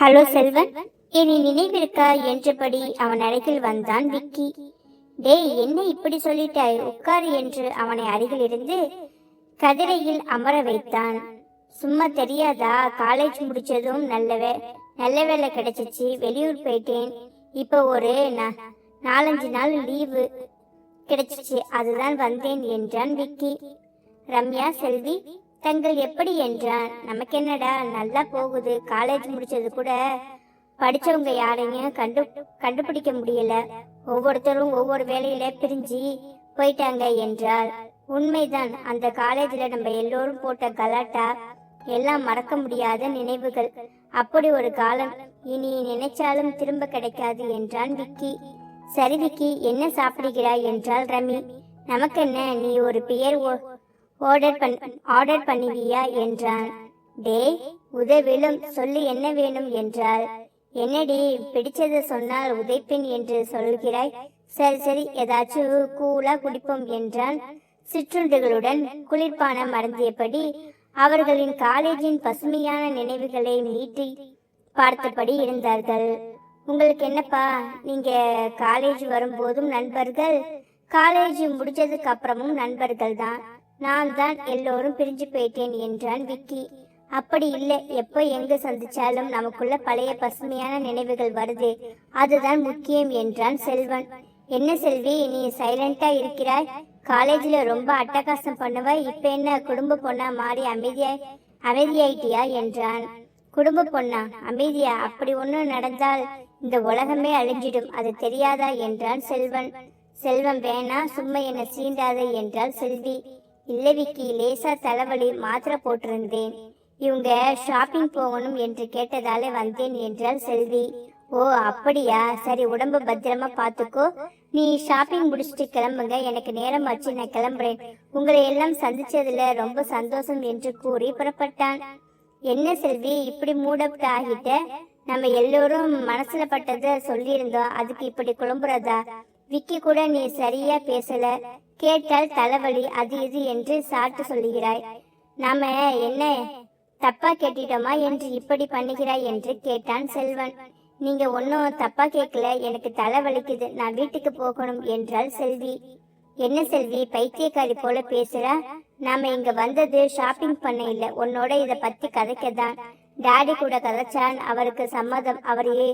Hello Selvan இனி நினைவிருக்கா என்றபடி அவன் அருகில் வந்தான் விக்கி. டேய் என்ன இப்படி சொல்லிட்டாய்? உட்கார் என்று அவனை அருகில் இருந்து கதிரையில் அமர வைத்தான். சும்மா தெரியாதா? காலேஜ் முடிச்சதும் நல்லவே நல்ல வேலை கிடைச்சிச்சு. வெளியூர் போயிட்டேன். இப்போ ஒரு நா- நாலஞ்சு நாள் லீவு கிடைச்சிச்சு. அதுதான் வந்தேன் என்றான் விக்கி. ரம்யா செல்வி தங்கள் எப்படி என்றான் நமக்கு என்னடா நல்லா போகுது காலேஜ் முடிச்சது கூட படிச்சவங்க யாரையும் கண்டு கண்டுபிடிக்க முடியல. ஒவ்வொருத்தரும் ஒவ்வொரு வேலையில பிரிஞ்சு போயிட்டாங்க என்றால் உண்மைதான். அந்த காலேஜ்ல நம்ம எல்லோரும் போட்ட கலாட்டா எல்லாம் மறக்க முடியாத நினைவுகள். அப்படி ஒரு காலம் இனி நினைச்சாலும் திரும்ப கிடைக்காது என்றான் விக்கி. சரி விக்கி என்ன சாப்பிடுகிறாய் என்றாள் ரமி. நமக்கு என்ன நீ ஒரு பெயர் ஓ- ஆர்டர் பண் ஆர்டர் பண்ணுவியா என்றான். டேய் உதவிலும் சொல்லு என்ன வேணும் என்றாள். என்னடி பிடிச்சதை சொன்னால் உதைப்பேன் என்று சொல்கிறாய். சரி சரி ஏதாச்சும் கூலா குடிப்போம் என்றான். சிற்றுண்டுகளுடன் குளிர்பானம் மறந்தியபடி அவர்களின் காலேஜின் பசுமையான நினைவுகளை மீட்டி பார்த்தபடி இருந்தார்கள். உங்களுக்கு என்னப்பா நீங்க காலேஜ் வரும்போதும் நண்பர்கள் காலேஜ் முடிச்சதுக்கு அப்புறமும் நண்பர்கள் தான். நான் தான் எல்லோரும் பிரிஞ்சு போயிட்டேன் என்றான் விக்கி. அப்படி இல்லை எப்போ எங்கு சந்திச்சாலும் நமக்குள்ள பழைய பசுமையான நினைவுகள் வருது. அதுதான் முக்கியம் என்றான் செல்வன். என்ன செல்வி நீ சைலண்டா இருக்கிறாய்? காலேஜ்ல ரொம்ப அட்டகாசம் பண்ணுவ இப்ப என்ன குடும்ப பொண்ணா மாறி அமைதியா அமைதியாயிட்டியா என்றான். குடும்ப பொண்ணா அமைதியா? அப்படி ஒண்ணு நடந்தால் இந்த உலகமே அழிஞ்சிடும் அது தெரியாதா என்றான் செல்வன். செல்வம் வேணா சும்மா என்ன சீண்டாதே என்றாள் செல்வி. இல்லை விக்கி லேசா தலைவலி மாத்திரை போட்டிருந்தேன். இவங்க ஷாப்பிங் போகணும் என்று கேட்டதாலே வந்தேன் என்றாள் செல்வி. ஓ அப்படியா? சரி உடம்பு பத்திரமா பாத்துக்கோ. நீ ஷாப்பிங் முடிச்சிட்டு கிளம்புங்க. எனக்கு நேரம் ஆச்சு நான் கிளம்புறேன். உங்களை எல்லாம் சந்திச்சதுல ரொம்ப சந்தோஷம் என்று கூறி புறப்பட்டான். என்ன செல்வி இப்படி மூடப்ட் ஆகிட்ட? நம்ம எல்லோரும் மனசுல பட்டதை சொல்லியிருந்தோம். அதுக்கு இப்படி குழம்புறதா? விக்கி கூட நீ சரியா பேசல. கேட்டால் தலைவலி அது இது என்று சாட்டு சொல்லுகிறாய். நாம என்ன தப்பா கேட்டுட்டோமா என்று இப்படி பண்ணுகிறாய் என்று கேட்டான் செல்வன். நீங்க ஒன்னும் தப்பா கேட்கல எனக்கு தலை வலிக்குது நான் வீட்டுக்கு போகணும் என்றாள் செல்வி. என்ன செல்வி பைத்தியக்காரி போல பேசுற? நாம இங்க வந்தது ஷாப்பிங் பண்ண இல்ல உன்னோட இத பத்தி கதைக்கதான். டாடி கூட கதைச்சான் அவருக்கு சம்மதம். அவரையே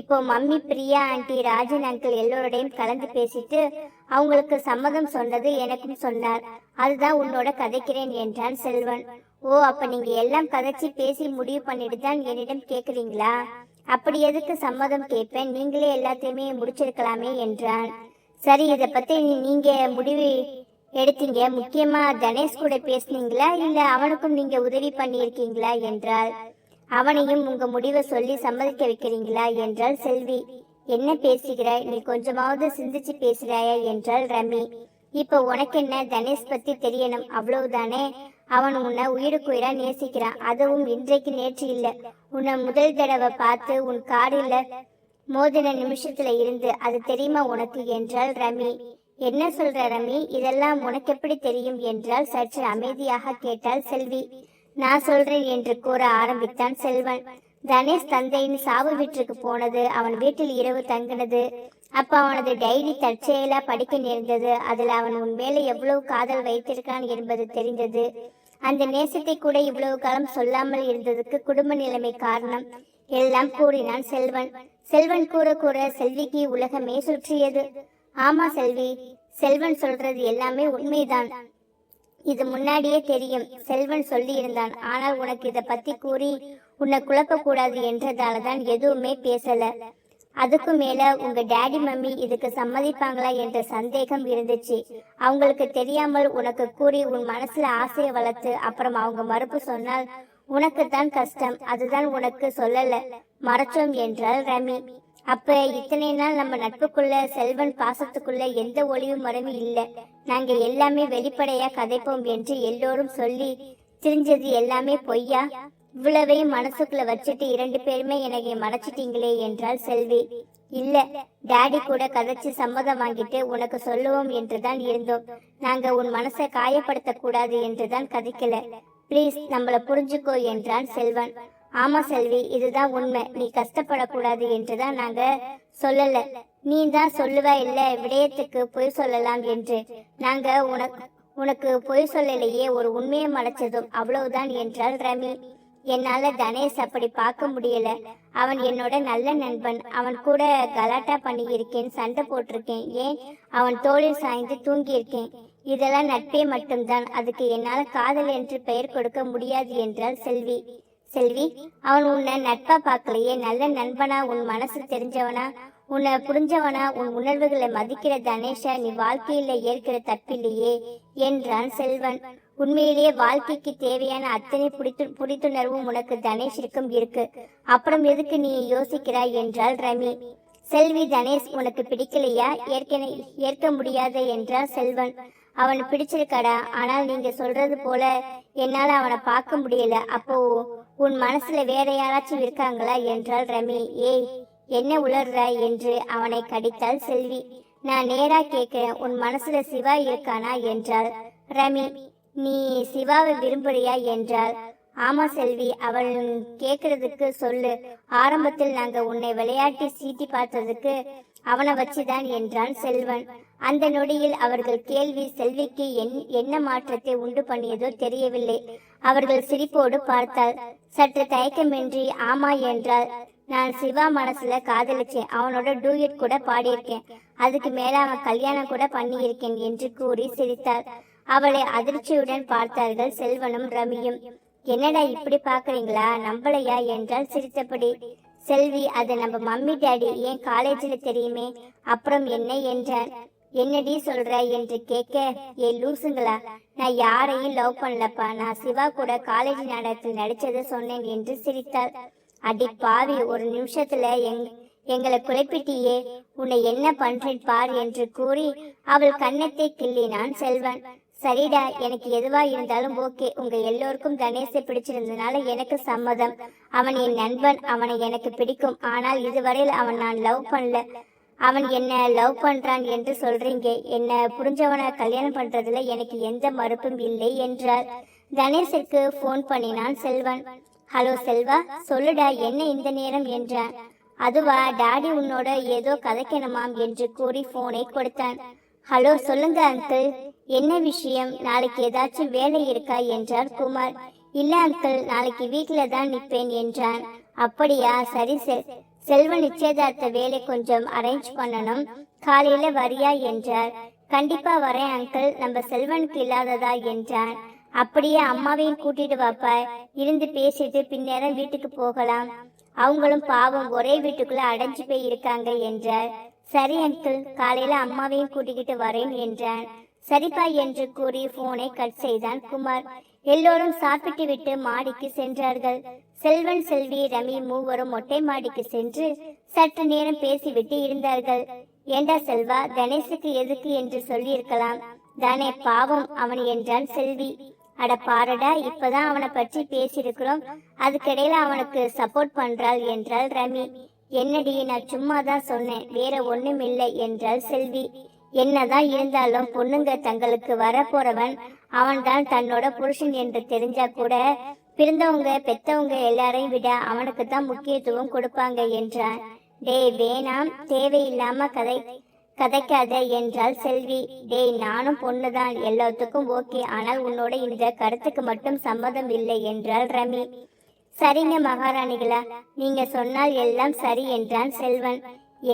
இப்போ mummy Priya aunty Rajan uncle எல்லோரோடையும் கலந்து பேசிட்டு அவங்களுக்கு சம்மதம் சொன்னது எனக்கும் சொன்னார். அதுதான் உன்னோட கதைக்கிறேன் என்றான் செல்வன். ஓ அப்ப நீங்க எல்லாம் கதைச்சு பேசி முடிவு பண்ணிட்டு தான் என்னிடம் கேக்குறீங்களா? அப்படி எதுக்கு சம்மதம் கேட்பேன்? நீங்களே எல்லாத்தையுமே முடிச்சிருக்கலாமே என்றான். சரி இத பத்தி நீங்க முடிவு எடுத்தீங்க. முக்கியமா தனேஷ் கூட பேசுனீங்களா? இல்ல அவனுக்கும் நீங்க உதவி பண்ணியிருக்கீங்களா? என்றால் அவனையும் உங்க முடிவை சொல்லி சம்மதிக்க வைக்கிறீங்களா? என்றால் செல்வி. என்ன பேசுகிறாய் நீ கொஞ்சமாவது சிந்திச்சு பேசுறாயா என்றாள் ரமி. இப்ப உனக்கு என்ன தனேஷ் பத்தி தெரியணும்? அவ்வளவுதானே? அவன் உன்னை உயிருக்கு உயிரா நேசிக்கிறான் அதுவும் இன்றைக்கு நேற்று இல்ல. உன்னை முதல் தடவை பார்த்து உன் காரில் மோதின நிமிஷத்துல இருந்து அது தெரியுமா உனக்கு? என்றாள் ரமி. என்ன சொல்ற ரமி? இதெல்லாம் உனக்கு எப்படி தெரியும்? என்றால் சற்று அமைதியாக கேட்டாள் செல்வி. நான் சொல்றேன் என்று கூற ஆரம்பித்தான் செல்வன். தனேஷ் தந்தையின் சாவு வீட்டுக்கு போனது. அவன் வீட்டில் இரவு தங்கினது. அப்ப அவனது டைரி தற்செயலா படிக்க நேர்ந்தது. அதுல அவன் உன் மேல எவ்வளவு காதல் வைத்திருக்கான் என்பது தெரிந்தது. அந்த நேசத்தை கூட இவ்வளவு காலம் சொல்லாமல் இருந்ததுக்கு குடும்ப நிலைமை காரணம். எல்லாம் கூறினான் செல்வன். செல்வன் கூற கூற செல்விக்கு உலகமே சுற்றியது. ஆமா செல்வி செல்வன் சொல்றது எல்லாமே உண்மைதான். இது முன்னாடியே தெரியும். செல்வன் சொல்லி இருந்தான் ஆனால் உனக்கு இத பத்தி கூறி உன்னை குழப்ப கூடாது என்றதால தான் எதுவுமே பேசல. அதுக்கு மேல உங்க டாடி மம்மி இதுக்கு சம்மதிப்பாங்களா என்ற சந்தேகம் இருந்துச்சு. அவங்களுக்கு தெரியாமல் உனக்கு கூறி உன் மனசுல ஆசையை வளர்த்து அப்புறம் அவங்க மறுப்பு சொன்னால் உனக்கு தான் கஷ்டம். அதுதான் உனக்கு சொல்லல. மறைச்சோம் என்றால் ரமி. அப்ப இத்தனை நாள் நம்ம நட்புக்குள்ள செல்வன் பாசத்துக்குள்ள எந்த ஒளிவு மறைவு இல்ல. நாங்க எல்லாமே வெளிப்படையா கதைப்போம் என்று எல்லோரும் சொல்லி திரிஞ்சது எல்லாமே பொய்யா? இவ்வளவையும் மனசுக்குள்ள வச்சுட்டு இரண்டு பேருமே எனக்கு மறைச்சிட்டீங்களே என்றாள் செல்வி. இல்ல டாடி கூட கதைச்சு சம்மதம் வாங்கிட்டு உனக்கு சொல்லுவோம் என்றுதான் இருந்தோம். நாங்க உன் மனசை காயப்படுத்த கூடாது என்றுதான் கதைக்கல. ப்ளீஸ் நம்மள புரிஞ்சுக்கோ என்றான் செல்வன். ஆமா செல்வி இதுதான் உண்மை. நீ கஷ்டப்படக்கூடாது என்றுதான் நாங்க சொல்லல. நீ தான் சொல்லுவ இல்ல விடயத்துக்கு பொய் சொல்லலாம் என்று. நாங்க உனக்கு உனக்கு பொய் சொல்லலையே ஒரு உண்மையை மறைச்சதும் அவ்வளவுதான் என்றாள் ரமி. என்னால தனேஷ் அப்படி பார்க்க முடியல. அவன் என்னோட நல்ல நண்பன். அவன் கூட கலாட்டா பண்ணியிருக்கேன் சண்டை போட்டிருக்கேன். ஏன்? அவன் தோளில் சாய்ந்து தூங்கியிருக்கேன். இதெல்லாம் நட்பே மட்டும்தான். அதுக்கு என்னால காதல் என்று பெயர் கொடுக்க முடியாது என்றால் செல்வி. செல்வி அவன் உன்னை நட்பா பார்க்கலையே. நல்ல நண்பனா உன் மனசு தெரிஞ்சவனா? உன்னை புரிஞ்சவனா? உன் உணர்வுகளை மதிக்கிற தனேஷா நீ வாழ்க்கையில ஏற்கிற தப்பில்லையே என்றான் செல்வன். உண்மையிலேயே வாழ்க்கைக்கு தேவையான அத்தனை புரித்து புரித்துணர்வும் உனக்கு தனேஷிற்கும் இருக்கு. அப்புறம் எதுக்கு நீ யோசிக்கிறாய் என்றாள் ரமி செல்வி தனேஷ் உனக்கு பிடிக்கலையா? ஏற்கனவே ஏற்க முடியாது என்றார் செல்வன். அவன் பிடிச்சிருக்காடா? ஆனால் நீங்க சொல்றது போல என்னால அவனை பார்க்க முடியல. அப்போ உன் மனசுல வேற யாராச்சும் இருக்காங்களா என்றாள் ரமி. ஏய் என்ன உளர்ற? என்று அவனை கடித்தாள் செல்வி. நான் நேரா கேட்கிறேன் உன் மனசுல சிவா இருக்கானா? என்றாள் ரமி. நீ சிவாவை விரும்புறியா என்றாள். ஆமா செல்வி அவள் கேக்குறதுக்கு சொல்லு. ஆரம்பத்தில் நாங்க உன்னை விளையாட்டி சீட்டி பார்த்ததுக்கு அவனை வச்சுதான் என்றான் செல்வன். அந்த நொடியில் அவர்கள் கேள்வி செல்விக்கு என் என்ன மாற்றத்தை உண்டு பண்ணியதோ தெரியவில்லை. அவர்கள் சிரிப்போடு பார்த்தாள். சற்று தயக்கமின்றி ஆமா என்றாள். நான் சிவா மனசுல காதலிச்சேன். அவனோட டூயட் கூட பாடியிருக்கேன். அதுக்கு மேல அவன் கல்யாணம் கூட பண்ணியிருக்கேன் என்று கூறி சிரித்தாள். அவளை அதிர்ச்சியுடன் பார்த்தார்கள் செல்வனும் ரமியும் என்னடா இப்படி பாக்குறீங்களா நம்பலையா? என்றால் சிரித்தபடி. செல்வி அது நம்ம மம்மி டாடி ஏன் காலேஜில் தெரியுமே? அப்புறம் என்ன? என்றான் என்னடி சொல்ற? என்று கேட்க ஏ லூசுங்களா நான் யாரையும் லவ் பண்ணலப்பா. நான் சிவா கூட காலேஜ் நாடகத்தில் நடிச்சதை சொன்னேன் என்று சிரித்தாள். அடி பாவி ஒரு நிமிஷத்துல எங் எங்களை குழப்பிட்டியே. உன்னை என்ன பண்றேன் பார் என்று கூறி அவள் கன்னத்தை கிள்ளினான் செல்வன். சரிடா எனக்கு எதுவா இருந்தாலும் ஓகே. உங்க எல்லோருக்கும் கணேசை பிடிச்சிருந்தனால எனக்கு சம்மதம். அவன் என் நண்பன் அவனை எனக்கு பிடிக்கும். ஆனால் இதுவரையில் அவன் நான் லவ் பண்ணல. அவன் என்ன லவ் பண்றான் என்று சொல்றீங்க. என்ன புரிஞ்சவனை கல்யாணம் பண்றதுல எனக்கு எந்த மறுப்பும் இல்லை என்றார் கணேஷிற்கு போன் பண்ணினான் செல்வன். ஹலோ செல்வா சொல்லுடா என்ன இந்த நேரம்? என்றான். அதுவா டாடி உன்னோட ஏதோ கதைக்கணுமாம் என்று கூறி போனை கொடுத்தான். ஹலோ சொல்லுங்க அங்கிள் என்ன விஷயம்? நாளைக்கு ஏதாச்சும் வேலை இருக்கா? என்றார் குமார். இல்ல அங்கிள் நாளைக்கு வீட்டில் தான் நிற்பேன் என்றான். அப்படியா? சரி செல் செல்வ நிச்சயதார்த்த வேலை கொஞ்சம் அரேஞ்ச் பண்ணணும். காலையில வரியா? என்றார். கண்டிப்பா வரேன் அங்கிள் நம்ம செல்வனுக்கு இல்லாததா? என்றான். அப்படியே அம்மாவையும் கூட்டிட்டு வாப்பா. இருந்து பேசிட்டு பின்னேரம் வீட்டுக்கு போகலாம். அவங்களும் பாவம் ஒரே வீட்டுக்குள்ள அடைஞ்சு போய் இருக்காங்க என்றார். சரி அங்கிள் காலையில அம்மாவையும் கூட்டிக்கிட்டு வரேன் என்றான். சரிப்பா என்று கூறி போனை கட் செய்தான் குமார். எல்லோரும் சாப்பிட்டு விட்டு மாடிக்கு சென்றார்கள். செல்வன் செல்வி ரமி மூவரும் மொட்டை மாடிக்கு சென்று சற்று நேரம் பேசிவிட்டு இருந்தார்கள். ஏண்டா செல்வா கணேசுக்கு எதுக்கு என்று சொல்லியிருக்கலாம். தானே பாவம் அவன் என்றான் செல்வி. அட பாரடா இப்பதான் அவனை பற்றி பேசியிருக்கிறோம். அதுக்கிடையில அவனுக்கு சப்போர்ட் பண்றாள் என்றாள் ரமி. என்னடி நான் சும்மா தான் சொன்னேன். வேற ஒண்ணும் இல்லை என்றாள் செல்வி. என்னதான் இருந்தாலும் பொண்ணுங்க தங்களுக்கு வரப்போறவன் அவன்தான் தன்னோட புருஷன் என்று தெரிஞ்சா கூட பிறந்தவங்க பெத்தவங்க எல்லாரையும் விட அவனுக்கு தான் முக்கியத்துவம் கொடுப்பாங்க என்றான். டேய் வேணாம் தேவையில்லாம கதை கதைக்காத என்றாள் செல்வி. டேய் நானும் பொண்ணுதான் எல்லாத்துக்கும் ஓகே ஆனால் உன்னோட இந்த கருத்துக்கு மட்டும் சம்மதம் இல்லை என்றாள் ரமி. சரிங்க மகாராணிகளா நீங்க சொன்னால் எல்லாம் சரி என்றான் செல்வன்.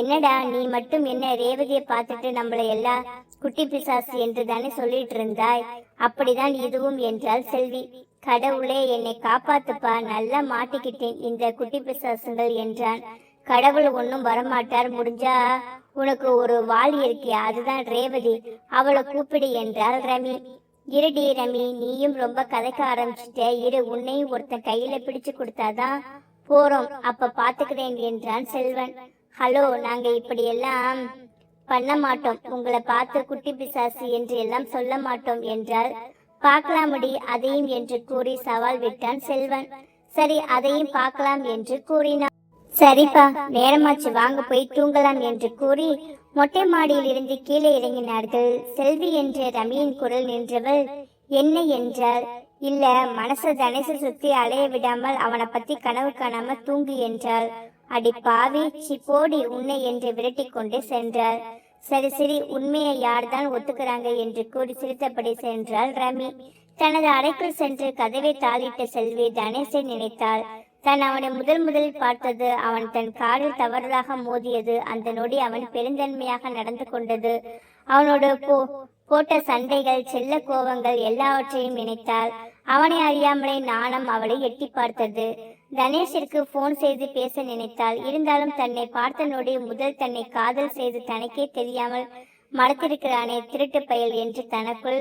என்னடா நீ மட்டும் என்ன ரேவதியை பார்த்துட்டு நம்மளை எல்லா குட்டி பிசாசு என்று தானே சொல்லிட்டு இருந்தாய்? அப்படிதான் இதுவும் என்றாள் செல்வி. கடவுளே என்னை காப்பாத்துப்பா நல்லா மாட்டிக்கிட்டேன் இந்த குட்டி பிசாசுங்கள் என்றான். கடவுள் ஒன்னும் வரமாட்டார் முடிஞ்சா உனக்கு ஒரு வாள் இருக்கியா அதுதான் ரேவதி. அவளை கூப்பிடு என்றாள் ரமி. இருடி ரமி நீயும் ரொம்ப கதைக்க ஆரம்பிச்சிட்ட. இரு உன்னையும் ஒருத்தன் கையில பிடிச்சு கொடுத்தாதான் போறோம். அப்ப பாத்துக்கிறேன் என்றான் செல்வன். ஹலோ நாங்க இப்படி எல்லாம் பண்ண மாட்டோம். உங்களை பார்த்து குட்டி பிசாசு என்று எல்லாம் சொல்ல மாட்டோம் என்றால் பார்க்கலாமடி அதையும் என்று கூறி சவால் விட்டான் செல்வன். சரி அதையும் பார்க்கலாம் என்று கூறினான். சரிப்பா நேரமாச்சு வாங்க போய் தூங்கலாம் என்று கூறி மொட்டை மாடியில் இருந்து கீழே இறங்கினார்கள். செல்வி என்ற ரமியின் குரல் நின்றவள் என்ன என்றால் இல்ல மனச தனேச சுத்தி அலைய விடாமல் அவனை பத்தி கனவு காணாம தூங்கு என்றாள். அடி பாவி சிப்போடி உன்னை என்று விரட்டி கொண்டு சென்றார் சரி சரி உண்மையை யார்தான் ஒத்துக்கிறாங்க என்று கூறி சிரித்தபடி சென்றாள் ரமி. தனது அறைக்குள் சென்று கதவை தாளிட்ட செல்வி தனேசை நினைத்தாள். தான் அவனை முதல் முதலில் பார்த்தது அவன் தன் காலில் தவறுதாக மோதியது. அந்த நொடி அவன் பெருந்தன்மையாக நடந்து கொண்டது. அவனோட போ போட்ட சண்டைகள் செல்ல கோபங்கள் எல்லாவற்றையும் நினைத்தாள். அவனை அறியாமலே நாணம் அவளை எட்டி பார்த்தது. தனேஷிற்கு போன் செய்து பேச நினைத்தாள். இருந்தாலும் தன்னை பார்த்த நொடி முதல் தன்னை காதல் செய்து தனக்கே தெரியாமல் மறத்திருக்கிறானே திருட்டு பயல் என்று தனக்குள்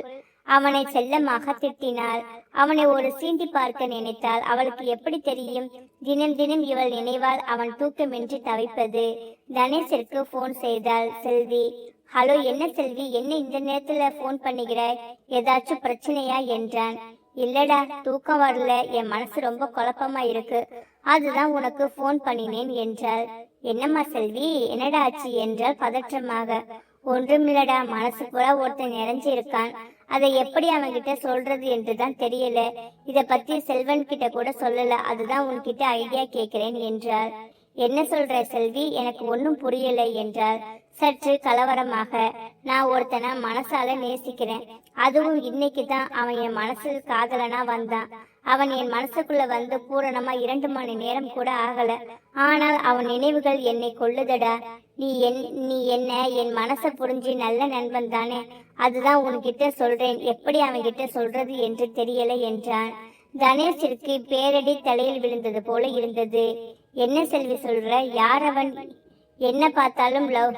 அவனை செல்லமாக திட்டினாள். அவனை ஒரு சீண்டி பார்க்க நினைத்தாள். அவளுக்கு எப்படி தெரியும்? தினம் தினம் இவள் நினைவால் அவன் தூக்கமின்றி தவிப்பது. தனேஷிற்கு போன் செய்தாள். செல்வி ஹலோ என்ன செல்வி? என்ன இந்த நேரத்துல போன் பண்ணுகிற? ஏதாச்சும் பிரச்சனையா? என்றான். இல்லடா தூக்கம் வரல. என் மனசு ரொம்ப குழப்பமா இருக்கு. அதுதான் உனக்கு போன் பண்ணினேன் என்றாள். என்னம்மா செல்வி என்னடா ஆச்சு என்றால் பதற்றமாக. ஒன்றுமில்லடா மனசு கூட ஒருத்தன் நிறைஞ்சு இருக்கான் அதை எப்படி அவன்கிட்ட சொல்றது என்றுதான் தெரியல. இத பத்தி செல்வன் கிட்ட கூட சொல்லல. அதுதான் உன்கிட்ட ஐடியா கேக்குறேன் என்றார் என்ன சொல்ற செல்வி? எனக்கு ஒன்னும் புரியலை என்றால் சற்று கலவரமாக நான் ஒருத்தனை மனசால நேசிக்கிறேன். அதுவும் இன்னைக்கு தான் அவன் என் மனசு காதலனா வந்தான். அவன் என் மனசுக்குள்ள வந்து பூரணமா இரண்டு மணி நேரம் கூட ஆகல. ஆனால் அவன் நினைவுகள் என்னை கொள்ளுதடா. நீ என் நீ என்ன என் மனசை புரிஞ்சு நல்ல நண்பன் தானே? அதுதான் உன்கிட்ட சொல்றேன். எப்படி அவன் கிட்ட சொல்றது என்று தெரியல என்றான். தனேஷிற்கு பேரடி தலையில் விழுந்தது போல இருந்தது. என்ன செல்வி சொல்ற? யார் அவன்? என்ன பார்த்தாலும் லவ்.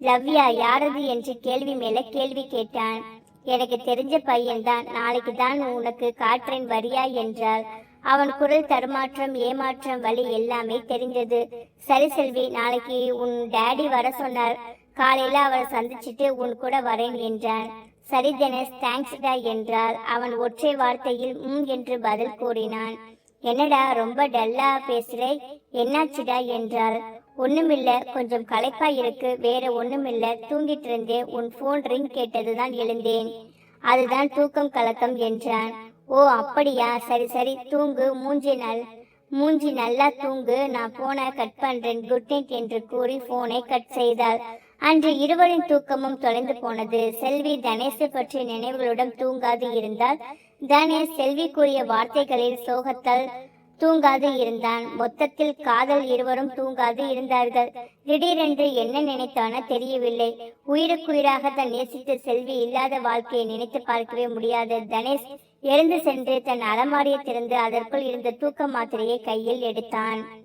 லவ்யா? யாரது? என்று கேள்வி மேல கேள்வி கேட்டான். எனக்கு தெரிஞ்ச பையன்தான். நாளைக்கு தான் உனக்கு காற்றேன் வரியா என்றாள். அவன் குரல் தடுமாற்றம் ஏமாற்றம் வழி எல்லாமே தெரிந்தது. சரி செல்வி நாளைக்கு உன் டேடி வர சொன்னார். காலையில அவரை சந்திச்சிட்டு உன் கூட வரேன் என்றான். சரி தினேஷ் தேங்க்ஸ்டா என்றால் அவன் ஒற்றை வார்த்தையில் உம் என்று பதில் கூறினான். என்னடா ரொம்ப டல்லா பேசுறே? என்னாச்சுடா என்றார் ஒண்ணுமில்ல கொஞ்சம் களைப்பா இருக்கு வேற ஒண்ணுமில்ல. தூங்கிட்டு இருந்தேன் உன் போன் ரிங் கேட்டதுதான் எழுந்தேன். அதுதான் தூக்கம் கலக்கம் என்றான். ஓ அப்படியா? சரி சரி தூங்கு மூஞ்சி நல் மூஞ்சி நல்லா தூங்கு நான் போனை கட் பண்றேன் குட் நைட் என்று கூறி போனை கட் செய்தாள். அன்று இருவரின் தூக்கமும் தொலைந்து போனது. செல்வி தனேஷை பற்றிய நினைவுகளுடன் தூங்காது இருந்தால் தனேஷ் செல்வி கூறிய வார்த்தைகளில் சோகத்தால் தூங்காது இருந்தான். மொத்தத்தில் காதல் இருவரும் தூங்காது இருந்தார்கள். திடீரென்று என்ன நினைத்தானோ தெரியவில்லை. உயிருக்குயிராக தன் நேசித்த செல்வி இல்லாத வாழ்க்கையை நினைத்து பார்க்கவே முடியாது. தனேஷ் எழுந்து சென்று தன் அலமாரியை திறந்து அதற்குள் இருந்த தூக்க மாத்திரையை கையில் எடுத்தான்.